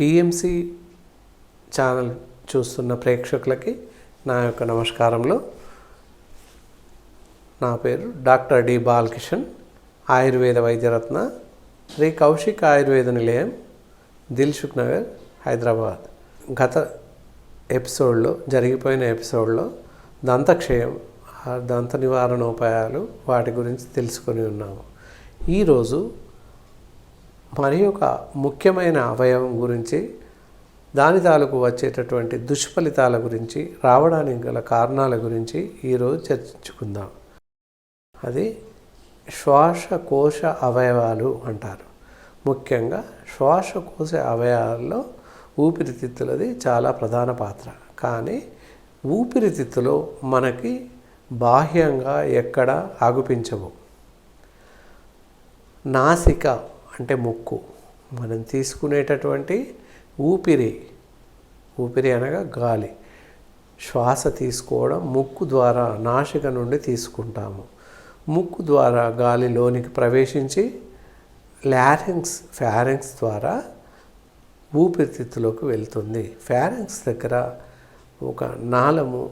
PMC channel చూస్తున్న ప్రేక్షకులకి నా యొక్క నమస్కారములు నా పేరు డాక్టర్ డి బాలకిషన్ ఆయుర్వేద వైద్యరత్న శ్రీ కౌశిక్ ఆయుర్వేద నిలయం దిల్సుఖ్ నగర్ హైదరాబాద్. గత ఎపిసోడ్లో జరిగిపోయిన ఎపిసోడ్లో దంతక్షయం దంత దంత నివారణోపాయాలు వాటి గురించి తెలుసుకొని ఉన్నాము. ఈరోజు మరి ఒక ముఖ్యమైన అవయవం గురించి దాని తాలూకు వచ్చేటటువంటి దుష్ఫలితాల గురించి రావడానికి గల కారణాల గురించి ఈరోజు చర్చించుకుందాం. అది శ్వాసకోశ అవయవాలు అంటారు. ముఖ్యంగా శ్వాసకోశ అవయవాల్లో ఊపిరితిత్తులది చాలా ప్రధాన పాత్ర. కానీ ఊపిరితిత్తులో మనకి బాహ్యంగా ఎక్కడ ఆగుపించవు. నాసిక అంటే ముక్కు. మనం తీసుకునేటటువంటి ఊపిరి ఊపిరి అనగా గాలి. శ్వాస తీసుకోవడం ముక్కు ద్వారా నాసిక నుండి తీసుకుంటాము. ముక్కు ద్వారా గాలిలోనికి ప్రవేశించి ల్యారింగ్స్ ఫ్యారింగ్స్ ద్వారా ఊపిరితిత్తులోకి వెళ్తుంది. ఫ్యారింగ్స్ దగ్గర ఒక నాళము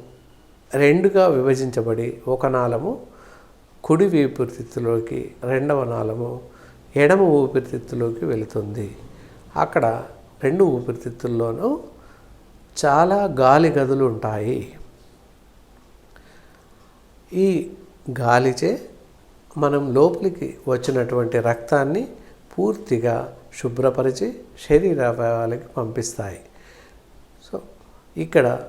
రెండుగా విభజించబడి ఒక నాళము కుడి ఊపిరితిత్తులోకి రెండవ నాళము ఎడమ ఊపిరితిత్తులోకి వెళుతుంది. అక్కడ రెండు ఊపిరితిత్తుల్లోనూ చాలా గాలి గదులు ఉంటాయి. ఈ గాలిచే మనం లోపలికి వచ్చినటువంటి రక్తాన్ని పూర్తిగా శుభ్రపరిచి శరీర అవయవాలకి పంపిస్తాయి. సో ఇక్కడ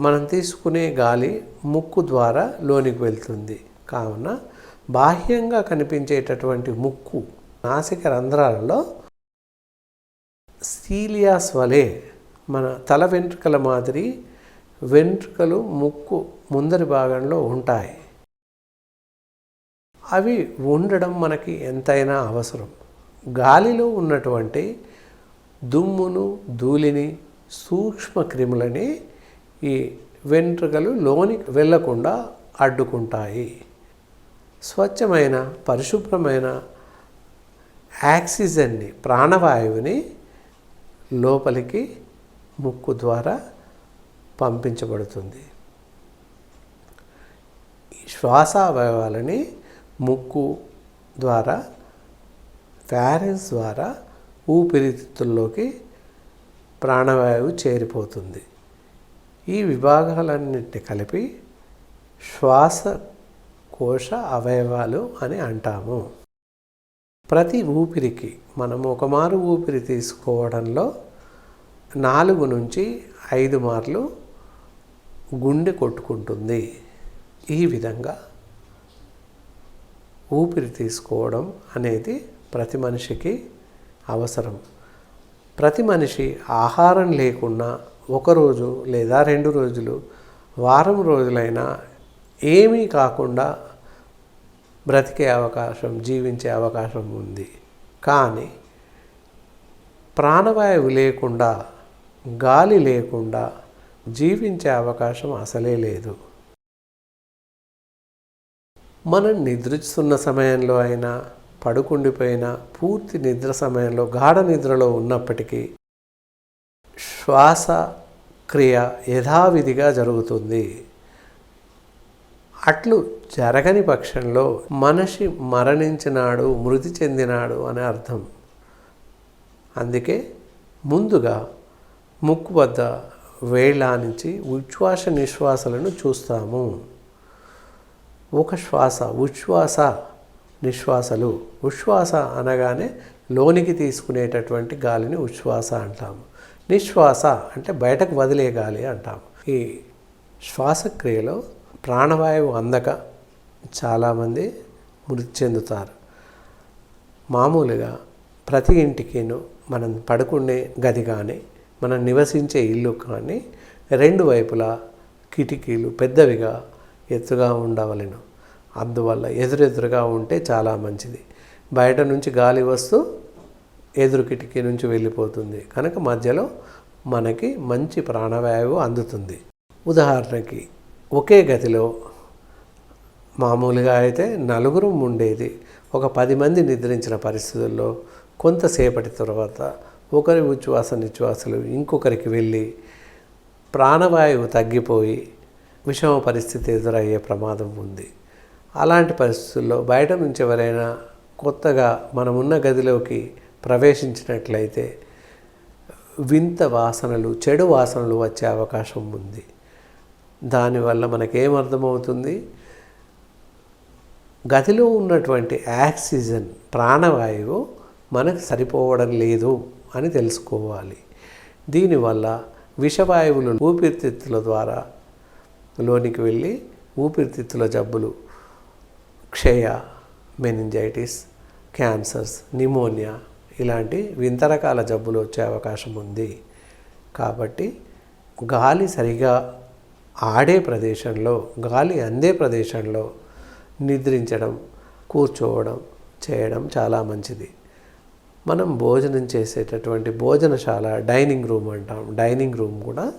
మనం తీసుకునే గాలి ముక్కు ద్వారా లోనికి వెళ్తుంది. కావున బాహ్యంగా కనిపించేటటువంటి ముక్కు నాసిక రంధ్రాలలో సీలియాస్ వలె మన తల వెంట్రుకల మాదిరి వెంట్రుకలు ముక్కు ముందరి భాగంలో ఉంటాయి. అవి ఉండడం మనకి ఎంతైనా అవసరం. గాలిలో ఉన్నటువంటి దుమ్మును ధూళిని సూక్ష్మ క్రిములని ఈ వెంట్రుకలు లోనికి వెళ్ళకుండా అడ్డుకుంటాయి. స్వచ్ఛమైన పరిశుభ్రమైన ఆక్సిజన్ని ప్రాణవాయువుని లోపలికి ముక్కు ద్వారా పంపించబడుతుంది. ఈ ముక్కు ద్వారా ఫ్యారెన్స్ ద్వారా ఊపిరితిత్తుల్లోకి ప్రాణవాయువు చేరిపోతుంది. ఈ విభాగాలన్నింటినీ కలిపి శ్వాస కోశ అవయవాలు అని అంటాము. ప్రతి ఊపిరికి మనం ఒక మారు ఊపిరి తీసుకోవడంలో నాలుగు నుంచి ఐదు మార్లు గుండె కొట్టుకుంటుంది. ఈ విధంగా ఊపిరి తీసుకోవడం అనేది ప్రతి మనిషికి అవసరం. ప్రతి మనిషి ఆహారం లేకుండా ఒకరోజు లేదా రెండు రోజులు వారం రోజులైనా ఏమీ కాకుండా బ్రతికే అవకాశం జీవించే అవకాశం ఉంది. కానీ ప్రాణవాయువు లేకుండా గాలి లేకుండా జీవించే అవకాశం అసలే లేదు. మనం నిద్రిస్తున్న సమయంలో అయినా పడుకుండిపోయిన పూర్తి నిద్ర సమయంలో గాఢ నిద్రలో ఉన్నప్పటికీ శ్వాస క్రియ యథావిధిగా జరుగుతుంది. అట్లు జరగని పక్షంలో మనిషి మరణించినాడు మృతి చెందినాడు అని అర్థం. అందుకే ముందుగా ముక్కు వద్ద వేళ్ళానించి ఉచ్ఛ్వాస నిశ్వాసలను చూస్తాము. ఒక శ్వాస ఉచ్ఛ్వాస నిశ్వాసలు. ఉచ్ఛ్వాస అనగానే లోనికి తీసుకునేటటువంటి గాలిని ఉచ్ఛ్వాస అంటాము. నిశ్వాస అంటే బయటకు వదిలే గాలి అంటాము. ఈ శ్వాసక్రియలో ప్రాణవాయువు అందక చాలామంది మృతి చెందుతారు. మామూలుగా ప్రతి ఇంటికిను మనం పడుకునే గది కానీ మనం నివసించే ఇల్లు కానీ రెండు వైపులా కిటికీలు పెద్దవిగా ఎత్తుగా ఉండవలెను. అందువల్ల ఎదురెదురుగా ఉంటే చాలా మంచిది. బయట నుంచి గాలి వస్తూ ఎదురు కిటికీ నుంచి వెళ్ళిపోతుంది. కనుక మధ్యలో మనకి మంచి ప్రాణవాయువు అందుతుంది. ఉదాహరణకి ఒకే గదిలో మామూలుగా అయితే నలుగురు ఉండేది. ఒక పది మంది నిద్రించిన పరిస్థితుల్లో కొంతసేపటి తర్వాత ఒకరి ఉచ్ఛ్వాస నిశ్వాసలు ఇంకొకరికి వెళ్ళి ప్రాణవాయువు తగ్గిపోయి విషమ పరిస్థితి ఎదురయ్యే ప్రమాదం ఉంది. అలాంటి పరిస్థితుల్లో బయట నుంచి ఎవరైనా కొత్తగా మనమున్న గదిలోకి ప్రవేశించినట్లయితే వింత వాసనలు చెడు వాసనలు వచ్చే అవకాశం ఉంది. దానివల్ల మనకేమర్థమవుతుంది? గదిలో ఉన్నటువంటి ఆక్సిజన్ ప్రాణవాయువు మనకు సరిపోవడం లేదు అని తెలుసుకోవాలి. దీనివల్ల విషవాయువులు ఊపిరితిత్తుల ద్వారా లోనికి వెళ్ళి ఊపిరితిత్తుల జబ్బులు క్షయ మెనింజైటిస్ క్యాన్సర్స్ నిమోనియా ఇలాంటి వింత రకాల జబ్బులు వచ్చే అవకాశం ఉంది. కాబట్టి గాలి సరిగా ఆడే ప్రదేశంలో గాలి అందే ప్రదేశంలో నిద్రించడం కూర్చోవడం చేయడం చాలా మంచిది. మనం భోజనం చేసేటటువంటి భోజనశాల డైనింగ్ రూమ్ అంటాం. డైనింగ్ రూమ్ కూడా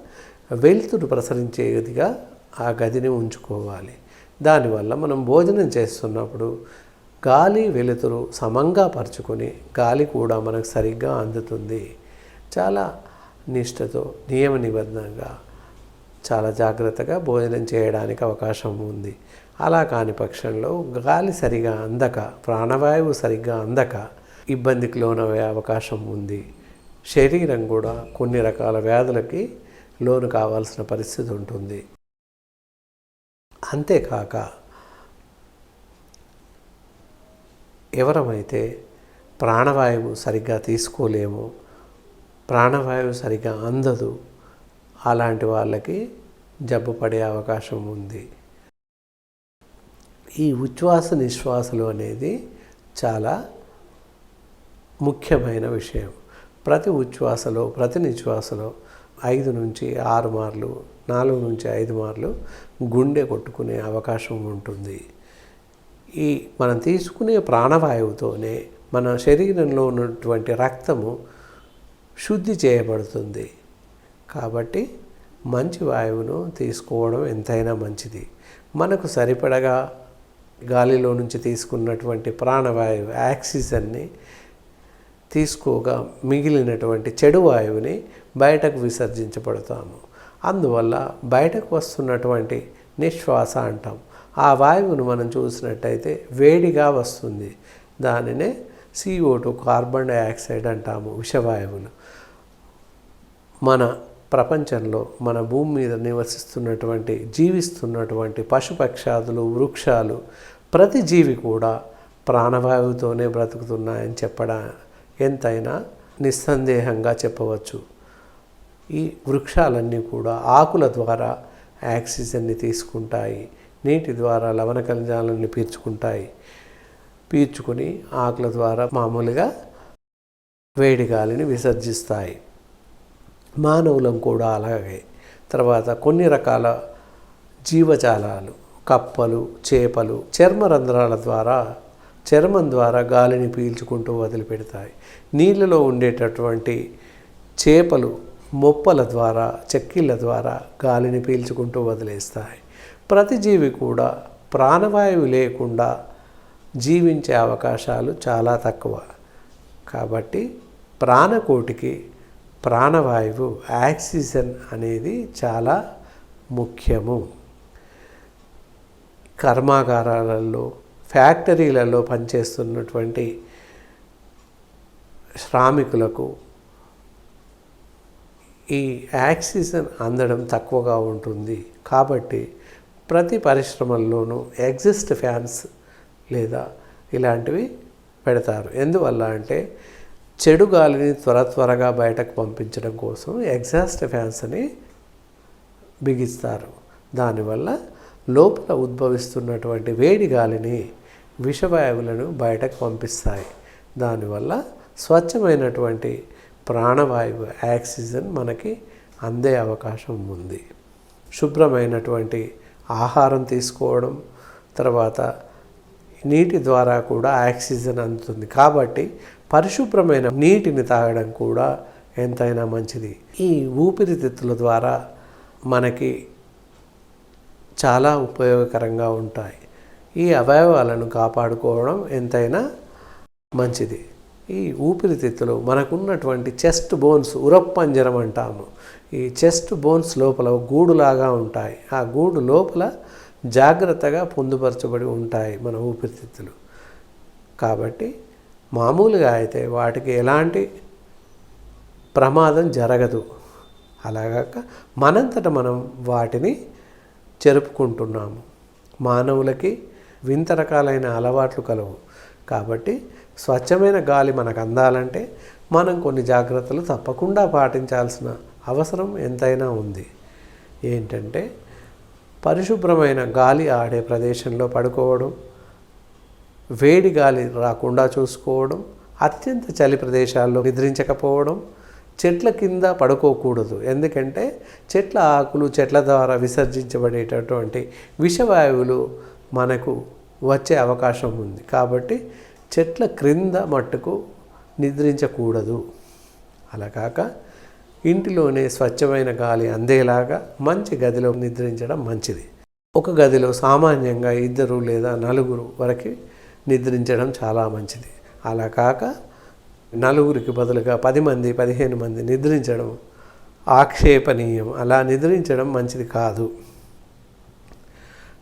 వెలుతురు ప్రసరించేదిగా ఆ గదిని ఉంచుకోవాలి. దానివల్ల మనం భోజనం చేస్తున్నప్పుడు గాలి వెలుతురు సమంగా పరుచుకొని గాలి కూడా మనకు సరిగ్గా అందుతుంది. చాలా నిష్ఠతో నియమ నిబంధనగా చాలా జాగ్రత్తగా భోజనం చేయడానికి అవకాశం ఉంది. అలా కాని పక్షంలో గాలి సరిగా అందక ప్రాణవాయువు సరిగ్గా అందక ఇబ్బందికి లోనయ్యే అవకాశం ఉంది. శరీరం కూడా కొన్ని రకాల వ్యాధులకి లోను కావాల్సిన పరిస్థితి ఉంటుంది. అంతేకాక ఎవరమైతే ప్రాణవాయువు సరిగ్గా తీసుకోలేము ప్రాణవాయువు సరిగ్గా అందదు అలాంటి వాళ్ళకి జబ్బు పడే అవకాశం ఉంది. ఈ ఉచ్ఛ్వాస నిశ్వాసలు అనేది చాలా ముఖ్యమైన విషయం. ప్రతి ఉచ్ఛ్వాసలో ప్రతి నిశ్వాసలో ఐదు నుంచి ఆరు మార్లు నాలుగు నుంచి ఐదు మార్లు గుండె కొట్టుకునే అవకాశం ఉంటుంది. ఈ మనం తీసుకునే ప్రాణవాయువుతోనే మన శరీరంలో ఉన్నటువంటి రక్తము శుద్ధి చేయబడుతుంది. కాబట్టి మంచి వాయువును తీసుకోవడం ఎంతైనా మంచిది. మనకు సరిపడగా గాలిలో నుంచి తీసుకున్నటువంటి ప్రాణవాయువు ఆక్సిజన్ని తీసుకోగా మిగిలినటువంటి చెడు వాయువుని బయటకు విసర్జించబడతాము. అందువల్ల బయటకు వస్తున్నటువంటి నిశ్వాస అంటాం. ఆ వాయువును మనం చూసినట్టయితే వేడిగా వస్తుంది. దానినే సిఓ టూ కార్బన్ డైఆక్సైడ్ అంటాము విషవాయువులు మన ప్రపంచంలో మన భూమి మీద నివసిస్తున్నటువంటి జీవిస్తున్నటువంటి పశుపక్షాదులు వృక్షాలు ప్రతి జీవి కూడా ప్రాణవాయువుతోనే బ్రతుకుతున్నాయని చెప్పడం ఎంతైనా నిస్సందేహంగా చెప్పవచ్చు. ఈ వృక్షాలన్నీ కూడా ఆకుల ద్వారా ఆక్సిజన్ని తీసుకుంటాయి నీటి ద్వారా లవణ ఖనిజాలను పీల్చుకుంటాయి. పీల్చుకుని ఆకుల ద్వారా మామూలుగా వేడి గాలిని విసర్జిస్తాయి. మానవులం కూడా అలాగే. తర్వాత కొన్ని రకాల జీవజాలాలు కప్పలు చేపలు చర్మ రంధ్రాల ద్వారా చర్మం ద్వారా గాలిని పీల్చుకుంటూ వదిలిపెడతాయి. నీళ్ళలో ఉండేటటువంటి చేపలు మొప్పల ద్వారా చెక్కిళ్ళ ద్వారా గాలిని పీల్చుకుంటూ వదిలేస్తాయి. ప్రతి జీవి కూడా ప్రాణవాయువు లేకుండా జీవించే అవకాశాలు చాలా తక్కువ. కాబట్టి ప్రాణకోటికి ప్రాణవాయువు ఆక్సిజన్ అనేది చాలా ముఖ్యము. కర్మాగారాలలో ఫ్యాక్టరీలలో పనిచేస్తున్నటువంటి శ్రామికులకు ఈ ఆక్సిజన్ అందడం తక్కువగా ఉంటుంది. కాబట్టి ప్రతి పరిశ్రమల్లోనూ ఎగ్జిస్ట్ ఫ్యాన్స్ లేదా ఇలాంటివి పెడతారు. ఎందువల్ల అంటే చెడు గాలిని త్వర త్వరగా బయటకు పంపించడం కోసం ఎగ్జాస్ట్ ఫ్యాన్స్ అని బిగిస్తారు. దానివల్ల లోపల ఉద్భవిస్తున్నటువంటి వేడి గాలిని విషవాయువులను బయటకు పంపిస్తాయి. దానివల్ల స్వచ్ఛమైనటువంటి ప్రాణవాయువు ఆక్సిజన్ మనకి అందే అవకాశం ఉంది. శుభ్రమైనటువంటి ఆహారం తీసుకోవడం తర్వాత నీటి ద్వారా కూడా ఆక్సిజన్ అందుతుంది. కాబట్టి పరిశుభ్రమైన నీటిని తాగడం కూడా ఎంతైనా మంచిది. ఈ ఊపిరితిత్తుల ద్వారా మనకి చాలా ఉపయోగకరంగా ఉంటాయి. ఈ అవయవాలను కాపాడుకోవడం ఎంతైనా మంచిది. ఈ ఊపిరితిత్తులు మనకున్నటువంటి చెస్ట్ బోన్స్ ఉరప్పంజరం అంటాము. ఈ చెస్ట్ బోన్స్ లోపల గూడులాగా ఉంటాయి. ఆ గూడు లోపల జాగ్రత్తగా పొందుపరచబడి ఉంటాయి మన ఊపిరితిత్తులు. కాబట్టి మామూలుగా అయితే వాటికి ఎలాంటి ప్రమాదం జరగదు. అలాగాక మనంతట మనం వాటిని జరుపుకుంటున్నాము మానవులకి వింత రకాలైన అలవాట్లు కలవు. కాబట్టి స్వచ్ఛమైన గాలి మనకు అందాలంటే మనం కొన్ని జాగ్రత్తలు తప్పకుండా పాటించాల్సిన అవసరం ఎంతైనా ఉంది. ఏంటంటే పరిశుభ్రమైన గాలి ఆడే ప్రదేశంలో పడుకోవడం వేడి గాలి రాకుండా చూసుకోవడం అత్యంత చలి ప్రదేశాల్లో నిద్రించకపోవడం చెట్ల కింద పడుకోకూడదు. ఎందుకంటే చెట్ల ఆకులు చెట్ల ద్వారా విసర్జించబడేటటువంటి విషవాయువులు మనకు వచ్చే అవకాశం ఉంది. కాబట్టి చెట్ల క్రింద మట్టుకు నిద్రించకూడదు. అలా కాక ఇంటిలోనే స్వచ్ఛమైన గాలి అందేలాగా మంచి గదిలో నిద్రించడం మంచిది. ఒక గదిలో సామాన్యంగా ఇద్దరు లేదా నలుగురు వరకు నిద్రించడం చాలా మంచిది. అలా కాక నలుగురికి బదులుగా పది మంది పదిహేను మంది నిద్రించడం ఆక్షేపణీయం. అలా నిద్రించడం మంచిది కాదు.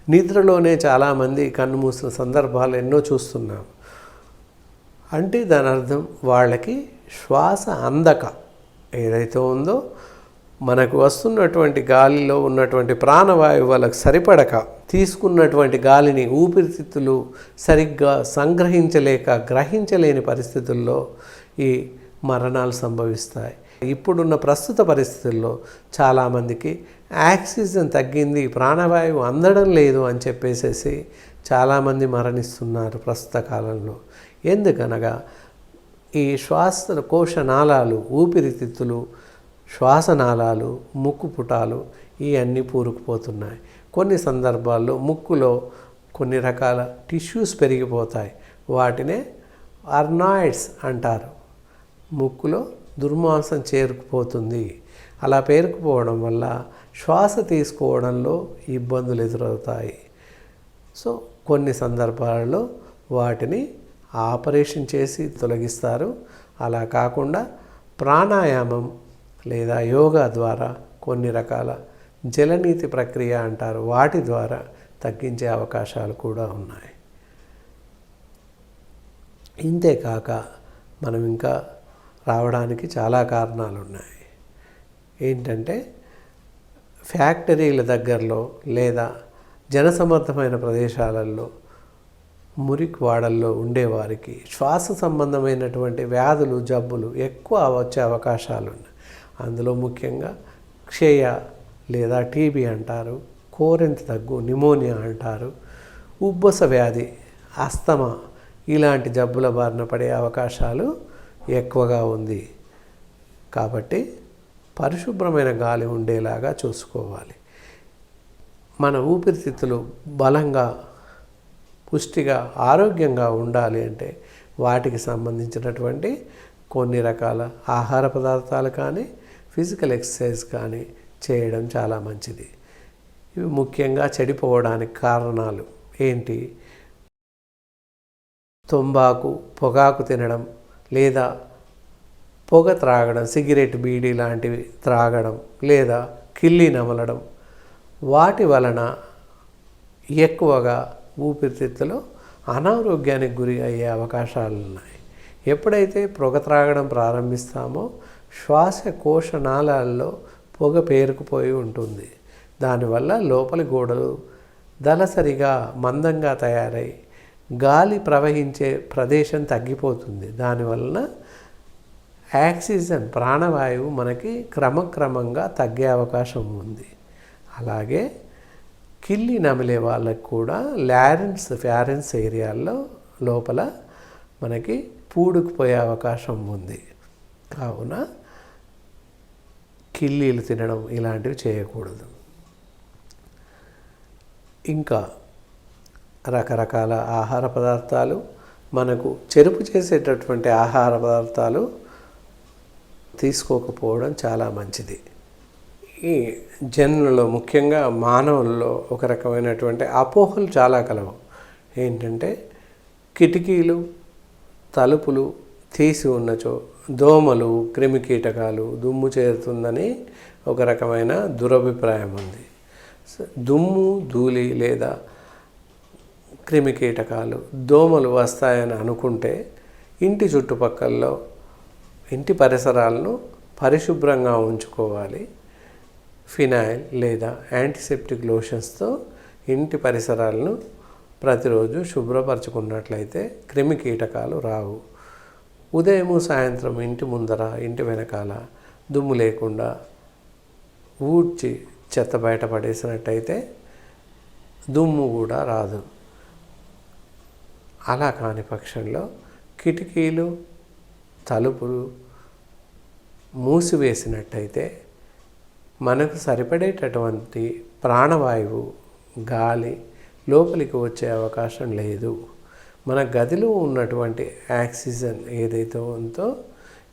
నిద్రలోనే చాలామంది కన్ను మూసిన సందర్భాలు ఎన్నో చూస్తున్నాం. అంటే దాని అర్థం వాళ్ళకి శ్వాస అందక ఏదైతే ఉందో మనకు వస్తున్నటువంటి గాలిలో ఉన్నటువంటి ప్రాణవాయువు వాళ్ళకి సరిపడక తీసుకున్నటువంటి గాలిని ఊపిరితిత్తులు సరిగ్గా సంగ్రహించలేక గ్రహించలేని పరిస్థితుల్లో ఈ మరణాలు సంభవిస్తాయి. ఇప్పుడున్న ప్రస్తుత పరిస్థితుల్లో చాలామందికి ఆక్సిజన్ తగ్గింది ప్రాణవాయువు అందడం లేదు అని చెప్పేసేసి చాలామంది మరణిస్తున్నారు ప్రస్తుత కాలంలో. ఎందుకనగా ఈ శ్వాస కోశనాళాలు ఊపిరితిత్తులు శ్వాసనాళాలు ముక్కు పుటాలు ఇవన్నీ పూరుకుపోతున్నాయి. కొన్ని సందర్భాల్లో ముక్కులో కొన్ని రకాల టిష్యూస్ పెరిగిపోతాయి. వాటినే అర్నాయిడ్స్ అంటారు. ముక్కులో దుర్మాంసం చేరుకుపోతుంది. అలా పేరుకుపోవడం వల్ల శ్వాస తీసుకోవడంలో ఇబ్బందులు ఎదురవుతాయి. సో కొన్ని సందర్భాలలో వాటిని ఆపరేషన్ చేసి తొలగిస్తారు. అలా కాకుండా ప్రాణాయామం లేదా యోగా ద్వారా కొన్ని రకాల జలనీతి ప్రక్రియ అంటారు. వాటి ద్వారా తగ్గించే అవకాశాలు కూడా ఉన్నాయి. ఇంతేకాక మనం ఇంకా రావడానికి చాలా కారణాలు ఉన్నాయి ఏంటంటే ఫ్యాక్టరీల దగ్గరలో లేదా జనసమర్థమైన ప్రదేశాలలో మురికి వాడల్లో ఉండేవారికి శ్వాస సంబంధమైనటువంటి వ్యాధులు జబ్బులు ఎక్కువ వచ్చే అవకాశాలు ఉన్నాయి అందులో ముఖ్యంగా క్షయ లేదా టీబీ అంటారు కోరింత దగ్గు నిమోనియా అంటారు ఉబ్బస వ్యాధి అస్తమా ఇలాంటి జబ్బుల బారిన పడే అవకాశాలు ఎక్కువగా ఉంది. కాబట్టి పరిశుభ్రమైన గాలి ఉండేలాగా చూసుకోవాలి. మన ఊపిరితిత్తులు బలంగా పుష్టిగా ఆరోగ్యంగా ఉండాలి అంటే వాటికి సంబంధించినటువంటి కొన్ని రకాల ఆహార పదార్థాలు కానీ ఫిజికల్ ఎక్సర్సైజ్ కానీ చేయడం చాలా మంచిది. ఇవి ముఖ్యంగా చెడిపోవడానికి కారణాలు ఏంటి? తొంబాకు పొగాకు తినడం లేదా పొగ త్రాగడం సిగరెట్ బీడీ లాంటివి త్రాగడం లేదా కిల్లి నమలడం వాటి వలన ఎక్కువగా ఊపిరితిత్తులో అనారోగ్యానికి గురి అయ్యే అవకాశాలు ఉన్నాయి ఎప్పుడైతే పొగ త్రాగడం ప్రారంభిస్తామో శ్వాసకోశ నాళాల్లో పొగ పేరుకుపోయి ఉంటుంది. దానివల్ల లోపలి గోడలు దళసరిగా మందంగా తయారై గాలి ప్రవహించే ప్రదేశం తగ్గిపోతుంది. దానివలన ఆక్సిజన్ ప్రాణవాయువు మనకి క్రమక్రమంగా తగ్గే అవకాశం ఉంది. అలాగే కిల్లి నమిలే వాళ్ళకు కూడా లారెన్స్ ఫ్యారెన్స్ ఏరియాల్లో లోపల మనకి పూడుకుపోయే అవకాశం ఉంది. కావున కిల్లీలు తినడం ఇలాంటివి చేయకూడదు. ఇంకా రకరకాల ఆహార పదార్థాలు మనకు చెరుపు చేసేటటువంటి ఆహార పదార్థాలు తీసుకోకపోవడం చాలా మంచిది. ఈ జనులలో ముఖ్యంగా మానవుల్లో ఒక రకమైనటువంటి అపోహలు చాలా కలవు. ఏంటంటే కిటికీలు తలుపులు తీసి ఉన్నచో దోమలు క్రిమికీటకాలు దుమ్ము చేరుతుందని ఒక రకమైన దురభిప్రాయం ఉంది. దుమ్ము ధూళి లేదా క్రిమికీటకాలు దోమలు వస్తాయని అనుకుంటే ఇంటి చుట్టుపక్కల్లో ఇంటి పరిసరాలను పరిశుభ్రంగా ఉంచుకోవాలి. ఫినాయిల్ లేదా యాంటీసెప్టిక్ లోషన్స్తో ఇంటి పరిసరాలను ప్రతిరోజు శుభ్రపరచుకున్నట్లయితే క్రిమి కీటకాలు రావు. ఉదయము సాయంత్రం ఇంటి ముందర ఇంటి వెనకాల దుమ్ము లేకుండా ఊడ్చి చెత్త బయట పడేసినట్టయితే దుమ్ము కూడా రాదు. అలా కాని పక్షంలో కిటికీలు తలుపులు మూసివేసినట్టయితే మనకు సరిపడేటటువంటి ప్రాణవాయువు గాలి లోపలికి వచ్చే అవకాశం లేదు. మన గదిలో ఉన్నటువంటి ఆక్సిజన్ ఏదైతే ఉందో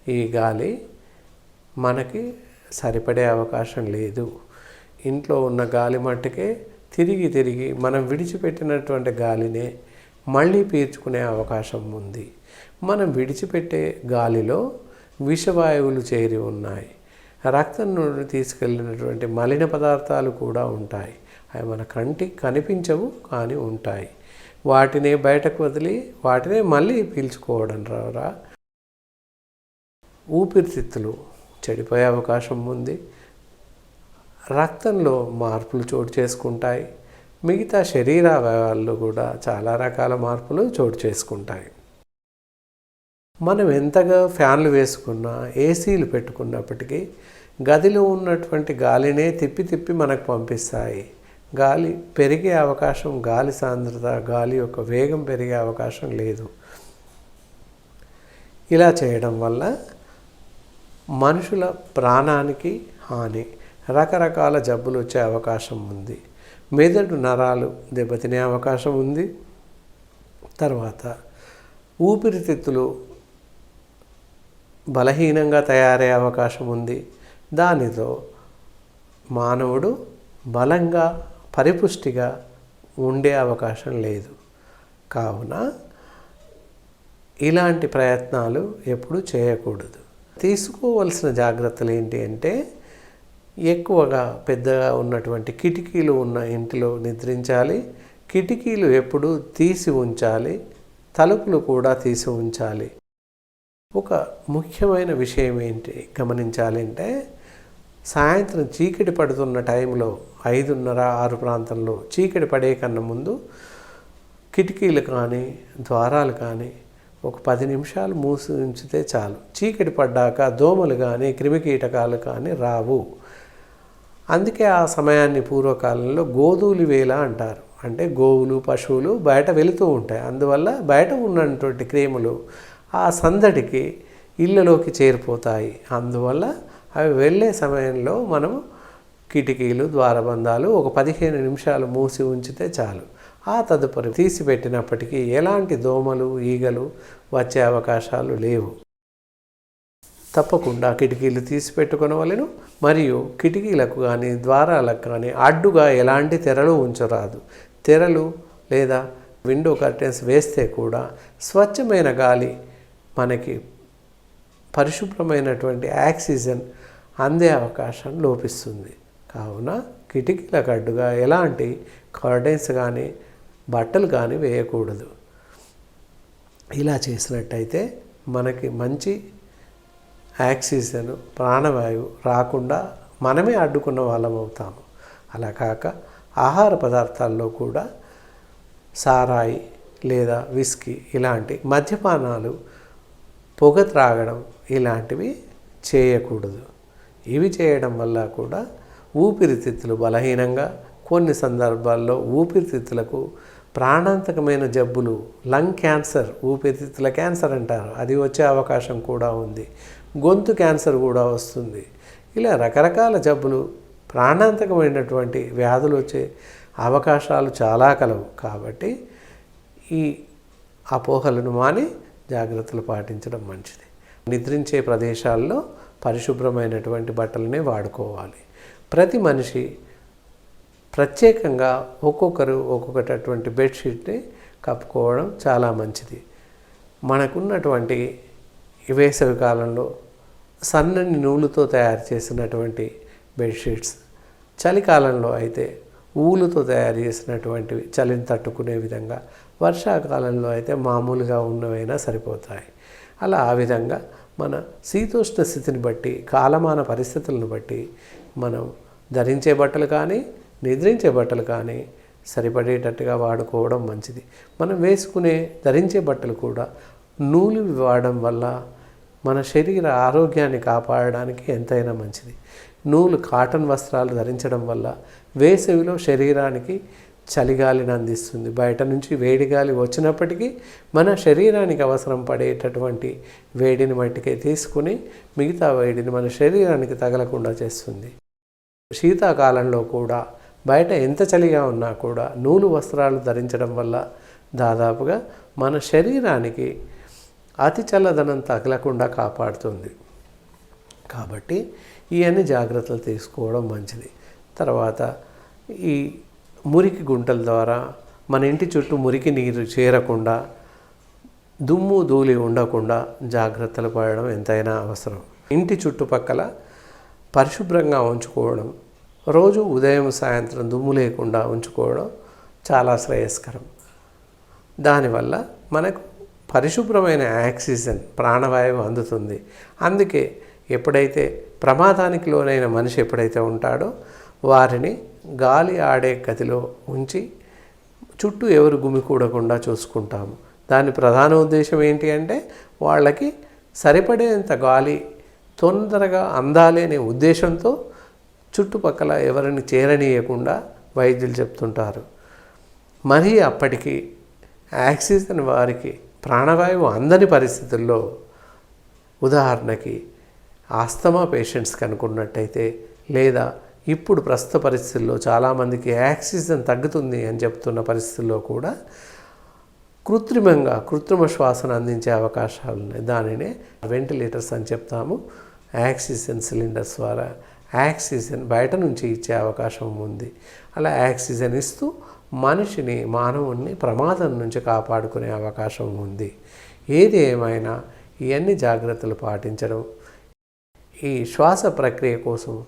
ఈ గాలి మనకి సరిపడే అవకాశం లేదు. ఇంట్లో ఉన్న గాలి మట్టుకే తిరిగి తిరిగి మనం విడిచిపెట్టినటువంటి గాలినే మళ్ళీ పీల్చుకునే అవకాశం ఉంది. మనం విడిచిపెట్టే గాలిలో విషవాయువులు చేరి ఉన్నాయి. రక్తం నుండి తీసుకెళ్ళినటువంటి మలిన పదార్థాలు కూడా ఉంటాయి. అవి మన కంటికి కనిపించవు కానీ ఉంటాయి. వాటిని బయటకు వదిలి వాటిని మళ్ళీ పీల్చుకోవడం ద్వారా ఊపిరితిత్తులు చెడిపోయే అవకాశం ఉంది. రక్తంలో మార్పులు చోటు చేసుకుంటాయి. మిగతా శరీర అవయవాల్లో కూడా చాలా రకాల మార్పులు చోటు చేసుకుంటాయి. మనం ఎంతగా ఫ్యాన్లు వేసుకున్నా ఏసీలు పెట్టుకున్నప్పటికీ గదిలో ఉన్నటువంటి గాలినే తిప్పి తిప్పి మనకు పంపిస్తాయి. గాలి పెరిగే అవకాశం గాలి సాంద్రత గాలి యొక్క వేగం పెరిగే అవకాశం లేదు. ఇలా చేయడం వల్ల మనుషుల ప్రాణానికి హాని రకరకాల జబ్బులు వచ్చే అవకాశం ఉంది. మెదడు నరాలు దెబ్బతినే అవకాశం ఉంది. తర్వాత ఊపిరితిత్తులు బలహీనంగా తయారయ్యే అవకాశం ఉంది. దానితో మానవుడు బలంగా పరిపుష్టిగా ఉండే అవకాశం లేదు. కావున ఇలాంటి ప్రయత్నాలు ఎప్పుడు చేయకూడదు. తీసుకోవలసిన జాగ్రత్తలు ఏంటి అంటే ఎక్కువగా పెద్దగా ఉన్నటువంటి కిటికీలు ఉన్న ఇంటిలో నిద్రించాలి కిటికీలు ఎప్పుడు తీసి ఉంచాలి తలుపులు కూడా తీసి ఉంచాలి. ఒక ముఖ్యమైన విషయం ఏంటి గమనించాలంటే సాయంత్రం చీకటి పడుతున్న టైంలో ఐదున్నర ఆరు ప్రాంతంలో చీకటి పడే కన్నా ముందు కిటికీలు కానీ ద్వారాలు కానీ ఒక పది నిమిషాలు మూసి ఉంచితే చాలు. చీకటి పడ్డాక దోమలు కానీ క్రిమికీటకాలు కానీ రావు. అందుకే ఆ సమయాన్ని పూర్వకాలంలో గోధూలి వేల అంటారు. అంటే గోవులు పశువులు బయట వెళుతూ ఉంటాయి. అందువల్ల బయట ఉన్నటువంటి క్రిములు ఆ సందడికి ఇళ్ళలోకి చేరిపోతాయి. అందువల్ల అవి వెళ్ళే సమయంలో మనం కిటికీలు ద్వారబంధాలు ఒక పదిహేను నిమిషాలు మూసి ఉంచితే చాలు. ఆ తదుపరి తీసిపెట్టినప్పటికీ ఎలాంటి దోమలు ఈగలు వచ్చే అవకాశాలు లేవు. తప్పకుండా కిటికీలు తీసిపెట్టుకునవలను మరియు కిటికీలకు కానీ ద్వారాలకు కానీ అడ్డుగా ఎలాంటి తెరలు ఉంచరాదు. తెరలు లేదా విండో కర్టెన్స్ వేస్తే కూడా స్వచ్ఛమైన గాలి మనకి పరిశుభ్రమైనటువంటి ఆక్సిజన్ అందే అవకాశం లోపిస్తుంది. కావున కిటికీలకు అడ్డుగా ఎలాంటి కర్టెన్స్ కానీ బట్టలు కానీ వేయకూడదు. ఇలా చేసినట్టయితే మనకి మంచి ఆక్సిజన్ ప్రాణవాయువు రాకుండా మనమే అడ్డుకున్న వాళ్ళం అవుతాము. అలా కాక ఆహార పదార్థాల్లో కూడా సారాయి లేదా విస్కీ ఇలాంటి మద్యపానాలు పొగ త్రాగడం ఇలాంటివి చేయకూడదు. ఇవి చేయడం వల్ల కూడా ఊపిరితిత్తులు బలహీనంగా కొన్ని సందర్భాల్లో ఊపిరితిత్తులకు ప్రాణాంతకమైన జబ్బులు లంగ్ క్యాన్సర్ ఊపిరితిత్తుల క్యాన్సర్ అంటారు. అది వచ్చే అవకాశం కూడా ఉంది. గొంతు క్యాన్సర్ కూడా వస్తుంది. ఇలా రకరకాల జబ్బులు ప్రాణాంతకమైనటువంటి వ్యాధులు వచ్చే అవకాశాలు చాలా కలవు. కాబట్టి ఈ అపోహలను మాని జాగ్రత్తలు పాటించడం మంచిది. నిద్రించే ప్రదేశాల్లో పరిశుభ్రమైనటువంటి బట్టలనే వాడుకోవాలి. ప్రతి మనిషి ప్రత్యేకంగా ఒక్కొక్కరు ఒక్కొక్కటటువంటి బెడ్షీట్ని కప్పుకోవడం చాలా మంచిది. మనకున్నటువంటి వేసవి కాలంలో సన్నని నూలుతో తయారు చేసినటువంటి బెడ్షీట్స్ చలికాలంలో అయితే ఊలుతో తయారు చేసినటువంటివి చలిని తట్టుకునే విధంగా వర్షాకాలంలో అయితే మామూలుగా ఉన్నవైనా సరిపోతాయి. అలా ఆ విధంగా మన శీతోష్ణ స్థితిని బట్టి కాలమాన పరిస్థితులను బట్టి మనం ధరించే బట్టలు కానీ నిద్రించే బట్టలు కానీ సరిపడేటట్టుగా వాడుకోవడం మంచిది. మనం వేసుకునే ధరించే బట్టలు కూడా నూలు వాడడం వల్ల మన శరీర ఆరోగ్యాన్ని కాపాడడానికి ఎంతైనా మంచిది. నూలు కాటన్ వస్త్రాలు ధరించడం వల్ల వేసవిలో శరీరానికి చలిగాలిని అందిస్తుంది. బయట నుంచి వేడి గాలి వచ్చినప్పటికీ మన శరీరానికి అవసరం పడేటటువంటి వేడిని మట్టికే తీసుకుని మిగతా వేడిని మన శరీరానికి తగలకుండా చేస్తుంది. శీతాకాలంలో కూడా బయట ఎంత చలిగా ఉన్నా కూడా నూలు వస్త్రాలు ధరించడం వల్ల దాదాపుగా మన శరీరానికి అతి చల్లదనం తగలకుండా కాపాడుతుంది. కాబట్టి ఇవన్నీ జాగ్రత్తలు తీసుకోవడం మంచిది. తర్వాత ఈ మురికి గుంటల ద్వారా మన ఇంటి చుట్టూ మురికి నీరు చేరకుండా దుమ్ము ధూళి ఉండకుండా జాగ్రత్తలు పడడం ఎంతైనా అవసరం. ఇంటి చుట్టుపక్కల పరిశుభ్రంగా ఉంచుకోవడం రోజు ఉదయం సాయంత్రం దుమ్ము లేకుండా ఉంచుకోవడం చాలా శ్రేయస్కరం. దానివల్ల మనకు పరిశుభ్రమైన ఆక్సిజన్ ప్రాణవాయువు అందుతుంది. అందుకే ఎప్పుడైతే ప్రమాదానికి లోనైన మనిషి ఎప్పుడైతే ఉంటాడో వారిని గాలి ఆడే గదిలో ఉంచి చుట్టూ ఎవరు గుమికూడకుండా చూసుకుంటాము. దాని ప్రధాన ఉద్దేశం ఏంటి అంటే వాళ్ళకి సరిపడేంత గాలి తొందరగా అందాలి అనే ఉద్దేశంతో చుట్టుపక్కల ఎవరిని చేరనీయకుండా వైద్యులు చెప్తుంటారు. మరీ అప్పటికి యాక్సిజన్ వారికి ప్రాణవాయువు అందని పరిస్థితుల్లో ఉదాహరణకి ఆస్తమా పేషెంట్స్ కనుక్కున్నట్టయితే లేదా ఇప్పుడు ప్రస్తుత పరిస్థితుల్లో చాలామందికి ఆక్సిజన్ తగ్గుతుంది అని చెప్తున్న పరిస్థితుల్లో కూడా కృత్రిమంగా కృత్రిమ శ్వాసను అందించే అవకాశాలు ఉన్నాయి. దానినే వెంటిలేటర్స్ అని చెప్తాము. ఆక్సిజన్ సిలిండర్స్ ద్వారా ఆక్సిజన్ బయట నుంచి ఇచ్చే అవకాశం ఉంది. అలా ఆక్సిజన్ ఇస్తూ మనిషిని మానవుణ్ణి ప్రమాదం నుంచి కాపాడుకునే అవకాశం ఉంది. ఏది ఏమైనా ఇవన్నీ జాగ్రత్తలు పాటించడం. ఈ శ్వాస ప్రక్రియ కోసం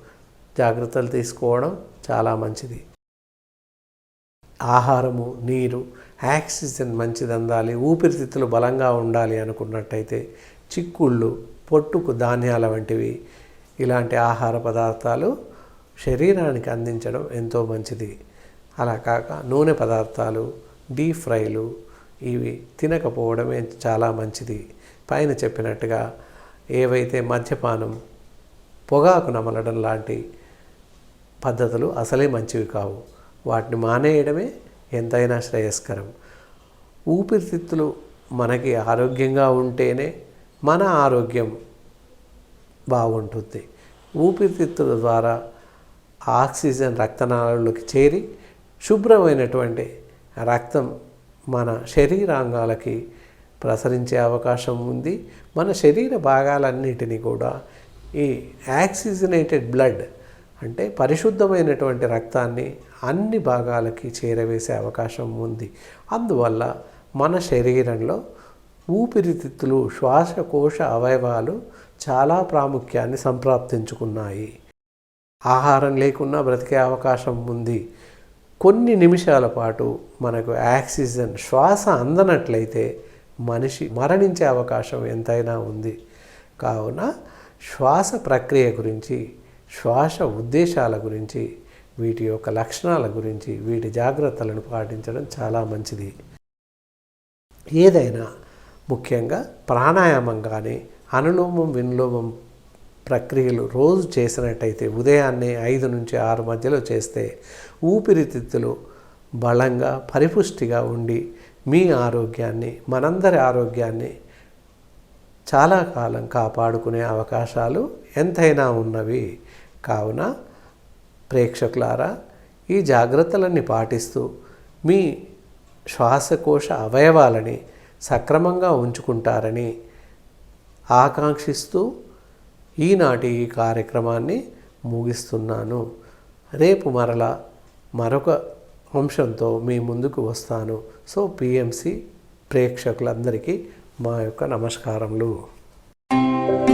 జాగ్రత్తలు తీసుకోవడం చాలా మంచిది. ఆహారము నీరు ఆక్సిజన్ మంచిది అందాలి ఊపిరితిత్తులు బలంగా ఉండాలి అనుకున్నట్టయితే చిక్కుళ్ళు పొట్టుకు ధాన్యాల వంటివి ఇలాంటి ఆహార పదార్థాలు శరీరానికి అందించడం ఎంతో మంచిది. అలా కాక నూనె పదార్థాలు డీప్ ఫ్రైలు ఇవి తినకపోవడమే చాలా మంచిది. పైన చెప్పినట్టుగా ఏవైతే మద్యపానం పొగాకు నమలడం లాంటి పద్ధతులు అసలే మంచివి కావు. వాటిని మానేయడమే ఎంతైనా శ్రేయస్కరం. ఊపిరితిత్తులు మనకి ఆరోగ్యంగా ఉంటేనే మన ఆరోగ్యం బాగుంటుంది. ఊపిరితిత్తుల ద్వారా ఆక్సిజన్ రక్తనాళాల్లోకి చేరి శుభ్రమైనటువంటి రక్తం మన శరీరాంగాలకి ప్రసరించే అవకాశం ఉంది. మన శరీర భాగాలన్నిటినీ కూడా ఈ యాక్సిజనేటెడ్ బ్లడ్ అంటే పరిశుద్ధమైనటువంటి రక్తాన్ని అన్ని భాగాలకి చేరవేసే అవకాశం ఉంది. అందువల్ల మన శరీరంలో ఊపిరితిత్తులు శ్వాసకోశ అవయవాలు చాలా ప్రాముఖ్యాన్ని సంప్రాప్తించుకున్నాయి. ఆహారం లేకున్నా బ్రతికే అవకాశం ఉంది. కొన్ని నిమిషాల పాటు మనకు ఆక్సిజన్ శ్వాస అందనట్లయితే మనిషి మరణించే అవకాశం ఎంతైనా ఉంది. కావున శ్వాస ప్రక్రియ గురించి శ్వాస ఉద్దేశాల గురించి వీటి యొక్క లక్షణాల గురించి వీటి జాగ్రత్తలను పాటించడం చాలా మంచిది. ఏదైనా ముఖ్యంగా ప్రాణాయామం కానీ అనులోమం వినులోమం ప్రక్రియలు రోజు చేసినట్టయితే ఉదయాన్నే ఐదు నుంచి ఆరు మధ్యలో చేస్తే ఊపిరితిత్తులు బలంగా పరిపుష్టిగా ఉండి మీ ఆరోగ్యాన్ని మనందరి ఆరోగ్యాన్ని చాలా కాలం కాపాడుకునే అవకాశాలు ఎంతైనా ఉన్నవి. కావున ప్రేక్షకులారా ఈ జాగ్రత్తలన్నీ పాటిస్తూ మీ శ్వాసకోశ అవయవాలని సక్రమంగా ఉంచుకుంటారని ఆకాంక్షిస్తూ ఈనాటి ఈ కార్యక్రమాన్ని ముగిస్తున్నాను. రేపు మరలా మరొక అంశంతో మీ ముందుకు వస్తాను. సో పిఎంసి ప్రేక్షకులందరికీ మా యొక్క నమస్కారములు. you